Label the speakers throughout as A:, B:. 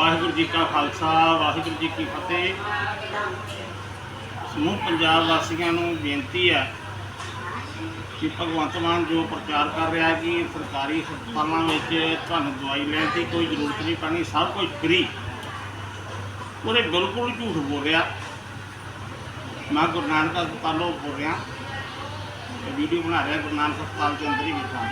A: ਵਾਹਿਗੁਰੂ ਜੀ ਕਾ ਖਾਲਸਾ, ਵਾਹਿਗੁਰੂ ਜੀ ਕੀ ਫਤਿਹ। ਸਮੂਹ ਪੰਜਾਬ ਵਾਸੀਆਂ ਨੂੰ ਬੇਨਤੀ ਹੈ ਕਿ ਭਗਵੰਤ ਮਾਨ ਜੋ ਪ੍ਰਚਾਰ ਕਰ ਰਿਹਾ ਕਿ ਸਰਕਾਰੀ ਹਸਪਤਾਲਾਂ ਵਿੱਚ ਤੁਹਾਨੂੰ ਦਵਾਈ ਲੈਣ ਦੀ ਕੋਈ ਜ਼ਰੂਰਤ ਨਹੀਂ ਪੈਣੀ, ਸਭ ਕੁਝ ਫ੍ਰੀ ਉਹਦੇ ਬਿਲਕੁਲ ਝੂਠ ਬੋਲ ਰਿਹਾ। ਮੈਂ ਗੁਰੂ ਨਾਨਕ ਹਸਪਤਾਲੋਂ ਬੋਲ ਰਿਹਾ ਵੀਡੀਓ ਬਣਾ ਰਿਹਾ ਗੁਰੂ ਨਾਨਕ ਹਸਪਤਾਲ ਦੇ ਅੰਦਰ ਹੀ ਬੈਠਾ।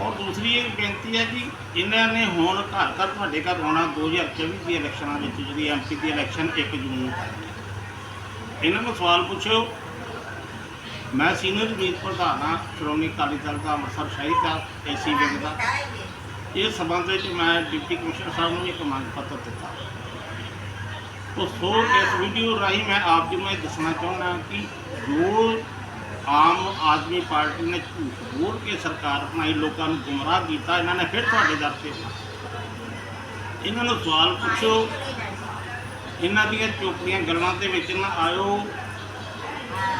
A: ਔਰ ਦੂਸਰੀ ਇਹ ਬੇਨਤੀ ਹੈ ਕਿ ਇਹਨਾਂ ਨੇ ਹੁਣ ਘਰ ਘਰ ਤੁਹਾਡੇ ਘਰ ਆਉਣਾ 2024 ਦੀ ਇਲੈਕਸ਼ਨਾਂ ਵਿੱਚ ਜਿਹੜੀ ਐਮਪੀ ਦੀ ਇਲੈਕਸ਼ਨ 1 ਜੂਨ ਨੂੰ ਕਰਨੀ ਇਹਨਾਂ ਨੂੰ ਸਵਾਲ ਪੁੱਛਿਓ, ਮੈਂ ਸੀਨੀਅਰ ਮੀਤ ਪ੍ਰਧਾਨ ਹਾਂ, ਸ਼੍ਰੋਮਣੀ ਅਕਾਲੀ ਦਲ ਦਾ ਅੰਮ੍ਰਿਤਸਰ ਸ਼ਹਿਰੀ ਦਾ, ਏਸੀ ਵਿੰਗ ਦਾ। ਇਸ ਸਬੰਧ ਵਿੱਚ ਮੈਂ ਡਿਪਟੀ ਕਮਿਸ਼ਨਰ ਸਾਹਿਬ ਨੂੰ ਇੱਕ ਮੰਗ ਪੱਤਰ ਦਿੱਤਾ। ਤੋ ਸੋ ਇਸ ਵੀਡੀਓ ਰਾਹੀਂ ਮੈਂ ਆਪ ਜੀ ਨੂੰ ਇਹ ਦੱਸਣਾ ਚਾਹੁੰਦਾ ਕਿ ਜੋ ਆਮ ਆਦਮੀ ਪਾਰਟੀ ਨੇ ਝੂਠ ਬੋਲ ਕੇ ਸਰਕਾਰ ਬਣਾਈ, ਲੋਕਾਂ ਨੂੰ ਗੁੰਮਰਾਹ ਕੀਤਾ, ਇਹਨਾਂ ਨੇ ਫਿਰ ਤੁਹਾਡੇ ਦਰ ਤੇ ਇਹਨਾਂ ਨੂੰ ਸਵਾਲ ਪੁੱਛੋ। ਇਹਨਾਂ ਦੀਆਂ ਚੋਪੜੀਆਂ ਗੱਲਾਂ ਦੇ ਵਿੱਚ ਨਾ ਆਇਓ।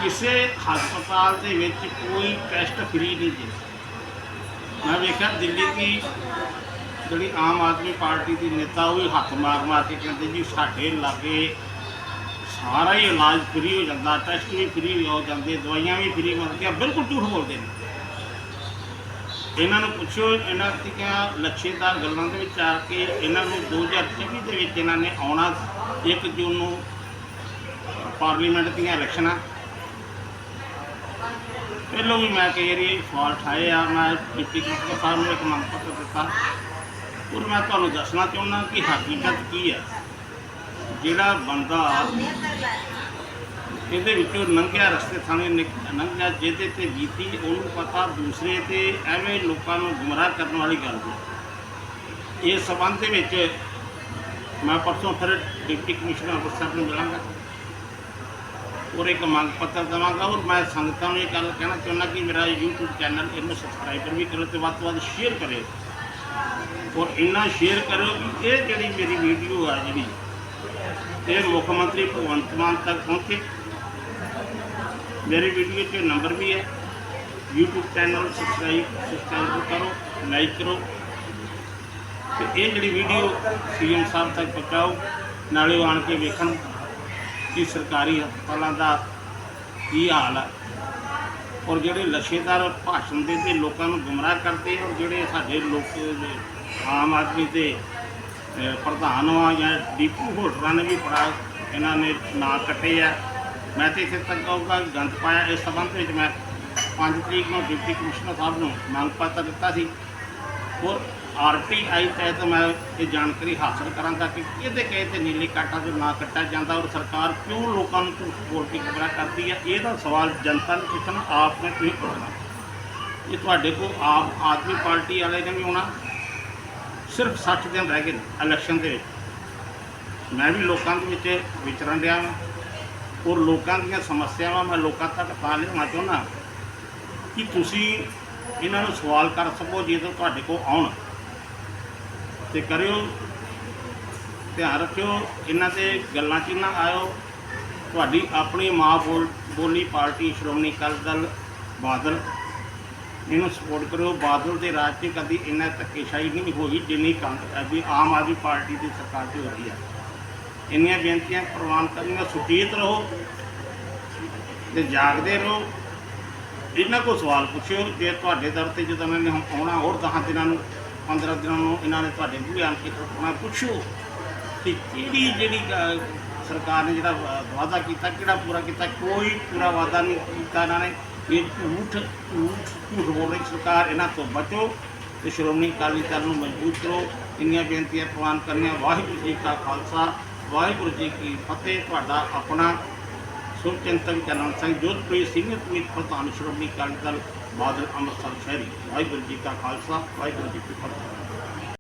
A: ਕਿਸੇ ਹਸਪਤਾਲ ਦੇ ਵਿੱਚ ਕੋਈ ਟੈਸਟ ਫ੍ਰੀ ਨਹੀਂ ਜੀ ਮੈਂ ਵੇਖਿਆ ਦਿੱਲੀ ਦੀ ਜਿਹੜੀ ਆਮ ਆਦਮੀ ਪਾਰਟੀ ਦੀ ਨੇਤਾ, ਉਹ ਵੀ ਹੱਥ ਮਾਰ ਮਾਰ ਕੇ ਕਹਿੰਦੇ ਜੀ, ਸਾਡੇ ਲਾਗੇ ਸਾਰਾ ਹੀ ਇਲਾਜ ਫ੍ਰੀ ਹੋ ਜਾਂਦਾ ਟੈਸਟ ਵੀ ਫ੍ਰੀ ਹੋ ਜਾਂਦੇ, ਦਵਾਈਆਂ ਵੀ ਫ੍ਰੀ ਮਿਲਦੀਆਂ, ਬਿਲਕੁਲ ਝੂਠ ਬੋਲਦੇ ਨੇ। ਇਹਨਾਂ ਨੂੰ ਪੁੱਛੋ, ਇਹਨਾਂ ਦੀਆਂ ਲੱਛੇਦਾਰ ਗੱਲਾਂ ਦੇ ਵਿੱਚ ਆ ਕੇ ਇਹਨਾਂ ਨੂੰ 2024 ਦੇ ਵਿੱਚ ਇਹਨਾਂ ਨੇ ਆਉਣਾ 1 ਜੂਨ ਨੂੰ ਪਾਰਲੀਮੈਂਟ ਦੀਆਂ ਇਲੈਕਸ਼ਨਾਂ। ਪਹਿਲੋਂ ਵੀ ਮੈਂ ਕਈ ਵਾਰੀ ਸਵਾਲ ਠਾਏ ਆ, ਮੈਂ ਡਿਪਟੀ ਕਮਿਸ਼ਨਰ ਸਾਹਿਬ ਨੂੰ ਇੱਕ ਮੰਗ ਪੱਤਰ ਦਿੱਤਾ। ਔਰ ਮੈਂ ਤੁਹਾਨੂੰ ਦੱਸਣਾ ਚਾਹੁੰਦਾ ਕਿ ਹਕੀਕਤ ਕੀ ਹੈ? ਜਿਹੜਾ ਬੰਦਾ ਇਹਦੇ ਵਿੱਚੋਂ ਨੰਗਿਆ ਰਸਤੇ ਥਾਣੇ ਨਿਕ- ਲੰਘਿਆ ਜਿਹਦੇ ਤੇ ਬੀਤੀ, ਉਹਨੂੰ ਪਤਾ ਦੂਸਰੇ ਤੇ ਐਵੇਂ ਲੋਕਾਂ ਨੂੰ ਗੁੰਮਰਾਹ ਕਰਨ ਵਾਲੀ ਗੱਲ ਹੈ। ਇਸ ਸਬੰਧ ਦੇ ਵਿੱਚ ਮੈਂ ਪਰਸੋਂ ਫਿਰ ਡਿਪਟੀ ਕਮਿਸ਼ਨਰ ਅੰਮ੍ਰਿਤਸਰ ਨੂੰ ਮਿਲਾਂਗਾ। ਔਰ ਇੱਕ ਮੰਗ ਪੱਤਰ ਦੇਵਾਂਗਾ ਔਰ ਮੈਂ ਸੰਗਤਾਂ ਨੂੰ ਇਹ ਗੱਲ ਕਹਿਣਾ ਚਾਹੁੰਦਾ ਕਿ ਮੇਰਾ YouTube ਚੈਨਲ ਇਹਨੂੰ ਸਬਸਕ੍ਰਾਈਬਰ ਵੀ ਕਰੋ ਤੇ ਵੱਧ ਤੋਂ ਵੱਧ ਸ਼ੇਅਰ ਕਰਿਓ ਔਰ ਇੰਨਾ ਸ਼ੇਅਰ ਕਰੋ ਕਿ ਇਹ ਜਿਹੜੀ ਮੇਰੀ ਵੀਡੀਓ ਆ ਜਿਹੜੀ ਇਹ ਮੁੱਖ ਮੰਤਰੀ ਭਗਵੰਤ ਮਾਨ ਤੱਕ ਪਹੁੰਚੇ। ਮੇਰੀ ਵੀਡੀਓ 'ਚ ਨੰਬਰ ਵੀ ਹੈ। YouTube ਚੈਨਲ ਸਬਸਕ੍ਰਾਈਬ ਸਬਸਕ੍ਰਾਈਬ ਕਰੋ ਲਾਈਕ ਕਰੋ। ਤੇ ਇਹ ਜਿਹੜੀ ਵੀਡੀਓ ਸੀਐਮ ਸਾਹਿਬ ਤੱਕ ਪਹੁੰਚਾਓ, ਨਾਲੇ ਉਹ ਆਣ ਕੇ ਵੇਖਣ ਕਿ ਸਰਕਾਰੀ ਹਸਪਤਾਲਾਂ ਦਾ ਕੀ ਹਾਲ ਹੈ ਔਰ ਜਿਹੜੇ ਲਸ਼ੇਦਾਰ ਭਾਸ਼ਣ ਦੇ ਤੇ ਲੋਕਾਂ ਨੂੰ ਗੁੰਮਰਾਹ ਕਰਦੇ ਔਰ ਜਿਹੜੇ ਸਾਡੇ ਲੋਕ ਆਮ ਆਦਮੀ ਦੇ ਪ੍ਰਧਾਨ ਆ ਜਾਂ ਡੀਪੂ ਹੋਲਡਰਾਂ ਨੇ ਵੀ ਬੜਾ ਇਹਨਾਂ ਨੇ ਨਾਂ ਕੱਟੇ ਆ। ਮੈਂ ਤੇ ਇੱਥੇ ਤੱਕ ਕਹੂੰਗਾ ਗੰਦ ਪਾਇਆ। ਇਸ ਸੰਬੰਧ ਵਿੱਚ ਮੈਂ 5 ਤਰੀਕ ਨੂੰ ਡਿਪਟੀ ਕਮਿਸ਼ਨਰ ਸਾਹਿਬ ਨੂੰ ਮੰਗ ਪੱਤਰ ਦਿੱਤਾ ਸੀ। ਔਰ ਆਰਟੀਆਈ ਤਹਿਤ ਮੈਂ ਇਹ ਜਾਣਕਾਰੀ ਹਾਸਲ ਕਰਾਂਗਾ ਕਿ ਕਿਹਦੇ ਕਹੇ ਤੇ ਨੀਲੇ ਕਾਟਾ ਜੋ ਨਾ ਕੱਟਿਆ ਜਾਂਦਾ ਔਰ ਸਰਕਾਰ ਕਿਉਂ ਲੋਕਾਂ ਨੂੰ ਝੂਠ ਬੋਲ ਕੇ ਗੁੰਮਰਾਹ ਕਰਦੀ ਹੈ ਇਹਦਾ ਸਵਾਲ ਜਨਤਾ ਨੂੰ ਪੁੱਛਣਾ, ਆਪ ਨੇ ਤੁਸੀਂ ਪੁੱਛਣਾ। ਇਹ ਤੁਹਾਡੇ ਕੋਲ ਆਪ ਆਦਮੀ ਪਾਰਟੀ ਵਾਲੇ ਨੇ ਵੀ ਆਉਣਾ ਸਿਰਫ 60 ਦਿਨ ਰਹਿ ਗਏ ਨੇ ਇਲੈਕਸ਼ਨ ਦੇ ਵਿੱਚ। ਮੈਂ ਵੀ ਲੋਕਾਂ ਦੇ ਵਿੱਚ ਵਿਚਰਨ ਰਿਹਾ ਹਾਂ ਔਰ ਲੋਕਾਂ ਦੀਆਂ ਸਮੱਸਿਆਵਾਂ ਮੈਂ ਲੋਕਾਂ ਤੱਕ ਤਾਂ ਲਿਆਉਣਾ ਚਾਹੁੰਦਾ ਕਿ ਤੁਸੀਂ ਇਹਨਾਂ ਨੂੰ ਸਵਾਲ ਕਰ ਸਕੋ ਜਦੋਂ ਤੁਹਾਡੇ ਕੋਲ ਆਉਣ। ਤੇ ਕਰਿਓ, ਧਿਆਨ ਰੱਖਿਓ, ਇਹਨਾਂ 'ਤੇ ਗੱਲਾਂ 'ਚ ਨਾ ਆਇਓ। ਤੁਹਾਡੀ ਆਪਣੀ ਮਾਂ ਬੋਲ ਬੋਲੀ ਪਾਰਟੀ, ਸ਼੍ਰੋਮਣੀ ਅਕਾਲੀ ਦਲ, ਬਾਦਲ ਇਹਨੂੰ ਸਪੋਰਟ ਕਰੋ ਬਾਦਲ ਦੇ ਰਾਜ 'ਚ ਕਦੀ ਇੰਨਾ ਧੱਕੇਸ਼ਾਹੀ ਨਹੀਂ ਹੋਈ ਜਿੰਨੀ ਕਾਂਗਰਸ ਵੀ ਆਮ ਆਦਮੀ ਪਾਰਟੀ ਦੀ ਸਰਕਾਰ 'ਚ ਹੋ ਰਹੀ ਹੈ। ਇੰਨੀਆਂ ਬੇਨਤੀਆਂ ਪ੍ਰਵਾਨ ਕਰਨੀਆਂ ਸੁਚੇਤ ਰਹੋ ਤੇ ਜਾਗਦੇ ਰਹੋ। ਇਹਨਾਂ ਕੋਲ ਸਵਾਲ ਪੁੱਛਿਓ। ਜੇ ਤੁਹਾਡੇ ਦਰ ਤੇ ਜਦੋਂ ਇਹਨਾਂ ਨੇ ਆਉਣਾ, ਹੋਰ 10 ਦਿਨਾਂ ਨੂੰ 15 ਦਿਨਾਂ ਨੂੰ ਇਹਨਾਂ ਨੇ ਤੁਹਾਡੇ ਮੂਹਰੇ ਆਣ ਕੇ ਠੋਕਣਾ ਪੁੱਛੋ ਕਿ ਕਿਹੜੀ ਜਿਹੜੀ ਸਰਕਾਰ ਨੇ ਜਿਹੜਾ ਵਾਅਦਾ ਕੀਤਾ, ਕਿਹੜਾ ਪੂਰਾ ਕੀਤਾ, ਕੋਈ ਪੂਰਾ ਵਾਅਦਾ ਨਹੀਂ ਕੀਤਾ ਇਹਨਾਂ ਨੇ। ਇਹ ਝੂਠ ਝੂਠ ਝੂਠ ਬੋਲ ਰਹੀ ਸਰਕਾਰ ਇਹਨਾਂ ਤੋਂ ਬਚੋ ਤੇ ਸ਼੍ਰੋਮਣੀ ਅਕਾਲੀ ਦਲ ਨੂੰ ਮਜ਼ਬੂਤ ਕਰੋ। ਇੰਨੀਆਂ ਬੇਨਤੀਆਂ ਪ੍ਰਵਾਨ ਕਰਨੀਆਂ। ਵਾਹਿਗੁਰੂ ਜੀ ਕਾ ਖਾਲਸਾ, ਵਾਹਿਗੁਰੂ ਜੀ ਕੀ ਫਤਿਹ। ਤੁਹਾਡਾ ਆਪਣਾ ਸੁਚਿੰਤਕ ਚਰਨ ਸਿੰਘ ਜੋਧਪੁਰੀ ਸੀਨੀਅਰ ਕਮੇਟੀ ਪ੍ਰਧਾਨ ਸ਼੍ਰੋਮਣੀ ਅਕਾਲੀ ਦਲ ਬਾਦਲ ਅੰਮ੍ਰਿਤਸਰ ਸ਼ਹਿਰੀ। ਵਾਹਿਗੁਰੂ ਜੀ ਕਾ ਖਾਲਸਾ, ਵਾਹਿਗੁਰੂ ਜੀ ਕੀ ਫਤਿਹ।